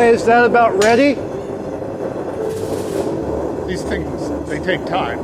Hey, is that about ready? These things, they take time.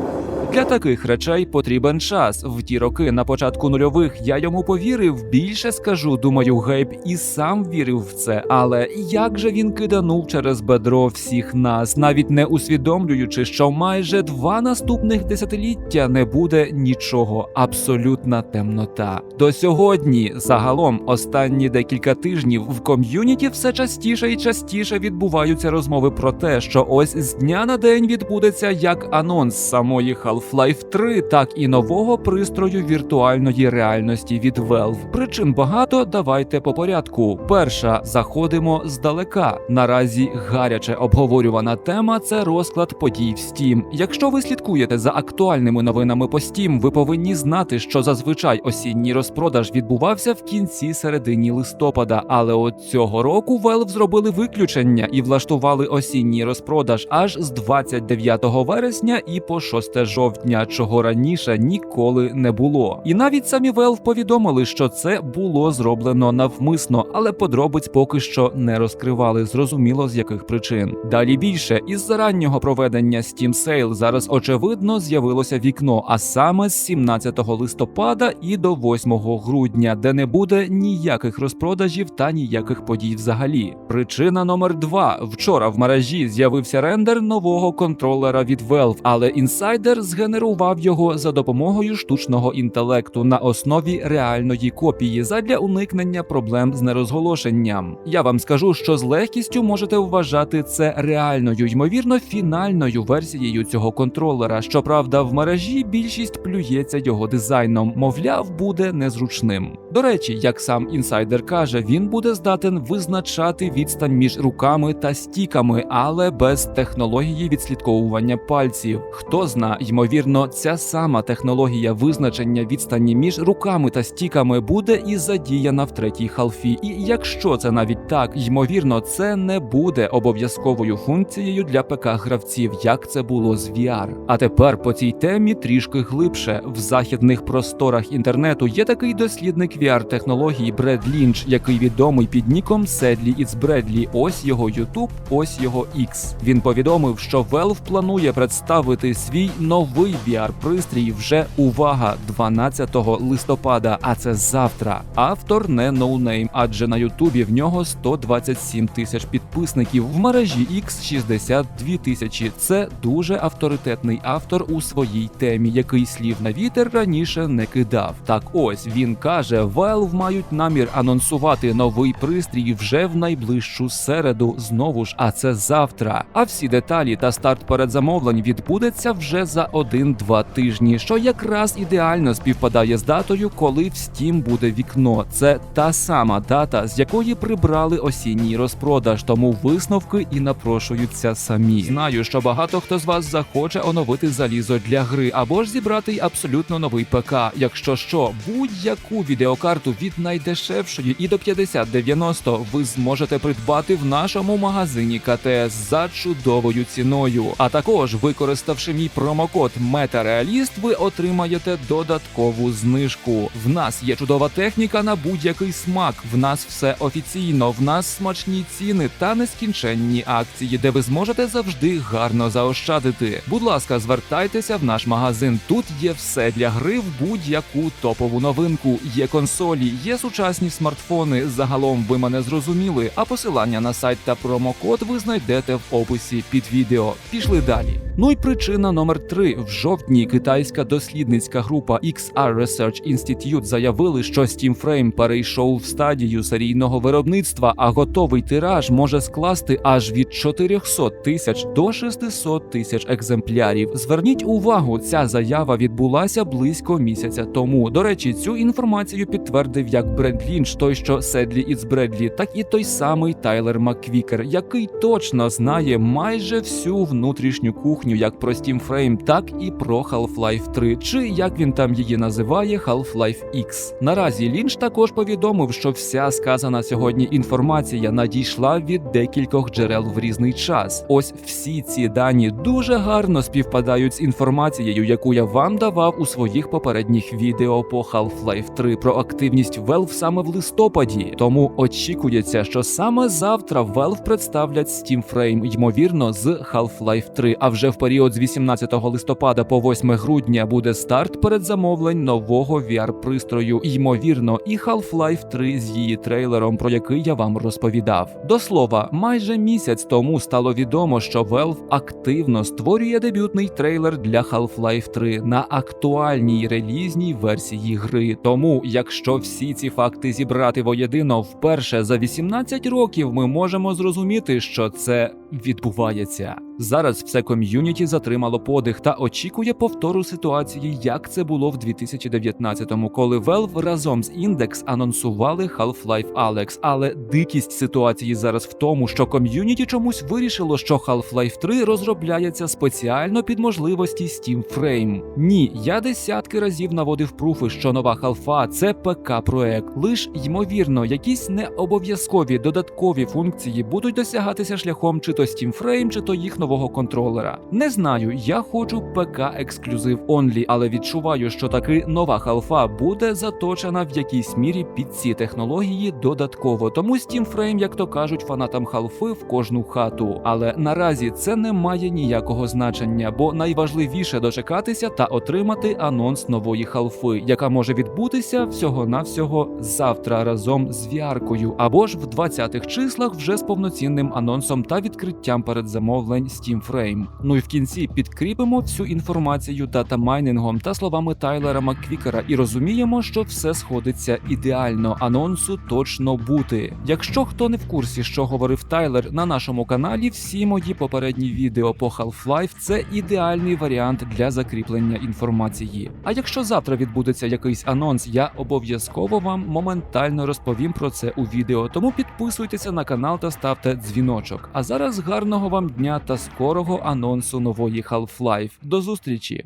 Для таких речей потрібен час. В ті роки на початку нульових я йому повірив. Більше скажу, думаю, Гейб і сам вірив в це. Але як же він киданув через бедро всіх нас, навіть не усвідомлюючи, що майже два наступних десятиліття не буде нічого, абсолютна темнота. До сьогодні, загалом, останні декілька тижнів в ком'юніті все частіше і частіше відбуваються розмови про те, що ось з дня на день відбудеться як анонс самої Half-Life 3, так і нового пристрою віртуальної реальності від Valve. Причин багато. Давайте по порядку. Перша заходимо здалека. Наразі гаряче обговорювана тема це розклад подій в Steam. Якщо ви слідкуєте за актуальними новинами по Steam, ви повинні знати, що зазвичай осінній розпродаж відбувався в кінці середині листопада. Але от цього року Valve зробили виключення і влаштували осінній розпродаж аж з 29 вересня і по 6 жовтня, чого раніше ніколи не було. І навіть самі Valve повідомили, що це було зроблено навмисно, але подробиць поки що не розкривали. Зрозуміло з яких причин. Далі більше із за раннього проведення Steam Sale зараз очевидно з'явилося вікно, а саме з 17 листопада і до 8 грудня, де не буде ніяких розпродажів та ніяких подій взагалі. Причина номер два: вчора в мережі з'явився рендер нового контролера від Valve, але інсайдер згенерував його за допомогою штучного інтелекту на основі реальної копії задля уникнення проблем з нерозголошенням. Я вам скажу, що з легкістю можете вважати це реальною, ймовірно, фінальною версією цього контролера. Щоправда, в мережі більшість плюється його дизайном, мовляв, буде незручним. До речі, як сам інсайдер каже, він буде здатен визначати відстань між руками та стіками, але без технології відслідковування пальців. Хто зна, ймовірно, ця сама технологія визначення відстані між руками та стіками буде і задіяна в третій халфі. І якщо це навіть так, ймовірно, це не буде обов'язковою функцією для ПК-гравців, як це було з VR. А тепер по цій темі трішки глибше. В західних просторах інтернету є такий дослідник VR-технологій Бред Лінч, який відомий під ніком Седлі Іц Бредлі. Ось його YouTube, ось його X. Він повідомив, що Valve планує представити свій новий VR-пристрій вже увага 12 листопада. А це завтра. Автор не ноунейм, адже на Ютубі в нього 127 тисяч підписників. В мережі X 62 тисячі. Це дуже авторитетний автор у своїй темі, який слів на вітер раніше не кидав. Так ось він каже: Valve мають намір анонсувати новий пристрій вже в найближчу середу. Знову ж, а це завтра. А всі деталі та старт передзамовлень відбудеться вже за 1-2 тижні, що якраз ідеально співпадає з датою, коли в Steam буде вікно. Це та сама дата, з якої прибрали осінній розпродаж, тому висновки і напрошуються самі. Знаю, що багато хто з вас захоче оновити залізо для гри або ж зібрати й абсолютно новий ПК. Якщо що, будь-яку відеокарту від найдешевшої і до 5090 ви зможете придбати в нашому магазині КТС за чудовою ціною. А також, використавши мій промокод Метареаліст, ви отримаєте додаткову знижку. В нас є чудова техніка на будь-який смак. В нас все офіційно. В нас смачні ціни та нескінченні акції, де ви зможете завжди гарно заощадити. Будь ласка, звертайтеся в наш магазин. Тут є все для гри в будь-яку топову новинку. Є консолі, є сучасні смартфони. Загалом ви мене зрозуміли. А посилання на сайт та промокод ви знайдете в описі під відео. Пішли далі. Ну і причина номер три в жовтні китайська дослідницька група XR Research Institute заявили, що Steam Frame перейшов в стадію серійного виробництва, а готовий тираж може скласти аж від 400 тисяч до 600 тисяч екземплярів. Зверніть увагу, ця заява відбулася близько місяця тому. До речі, цю інформацію підтвердив як Бред Лінч, той що Седлі Іц Бредлі, так і той самий Тайлер Маквікер, який точно знає майже всю внутрішню кухню, як про Steam Frame, так і про Half-Life 3, чи як він там її називає, Half-Life X. Наразі Лінч також повідомив, що вся сказана сьогодні інформація надійшла від декількох джерел в різний час. Ось всі ці дані дуже гарно співпадають з інформацією, яку я вам давав у своїх попередніх відео по Half-Life 3 про активність Valve саме в листопаді. Тому очікується, що саме завтра Valve представлять Steam Frame, ймовірно, з Half-Life 3. А вже в період з 18 листопада по 8 грудня буде старт передзамовлень нового VR-пристрою, ймовірно, і Half-Life 3 з її трейлером, про який я вам розповідав. До слова, майже місяць тому стало відомо, що Valve активно створює дебютний трейлер для Half-Life 3 на актуальній релізній версії гри. Тому, якщо всі ці факти зібрати воєдино вперше за 18 років, ми можемо зрозуміти, що це відбувається. Зараз все ком'юніті затримало подих та очікує повтору ситуації, як це було в 2019-му, коли Valve разом з Index анонсували Half-Life Alyx. Але дикість ситуації зараз в тому, що ком'юніті чомусь вирішило, що Half-Life 3 розробляється спеціально під можливості Steam Frame. Ні, я десятки разів наводив пруфи, що нова халфа це ПК проект. Лиш ймовірно, якісь необов'язкові додаткові функції будуть досягатися шляхом чи то Steam Frame, чи то їх нового контролера. Не знаю, я хочу ПК ексклюзив онлі, але відчуваю, що таки нова халфа буде заточена в якійсь мірі під ці технології додатково. Тому Steam Frame, як то кажуть, фанатам халфи в кожну хату. Але наразі це не має ніякого значення, бо найважливіше дочекатися та отримати анонс нової халфи, яка може відбутися всього-навсього завтра разом з VR-кою, або ж в 20-х числах вже з повноцінним анонсом та відкриттям передзамовлень Steam Frame. Ну і в кінці підкріпимо всю інформацію датамайнингом та словами Тайлера Макквікера і розуміємо, що все сходиться ідеально. Анонсу точно бути. Якщо хто не в курсі, що говорив Тайлер на нашому каналі, всі мої попередні відео по Half-Life – це ідеальний варіант для закріплення інформації. А якщо завтра відбудеться якийсь анонс, я обов'язково вам моментально розповім про це у відео. Тому підписуйтеся на канал та ставте дзвіночок. А зараз гарного вам дня та скорого анонсу нової Half-Life. До зустрічі!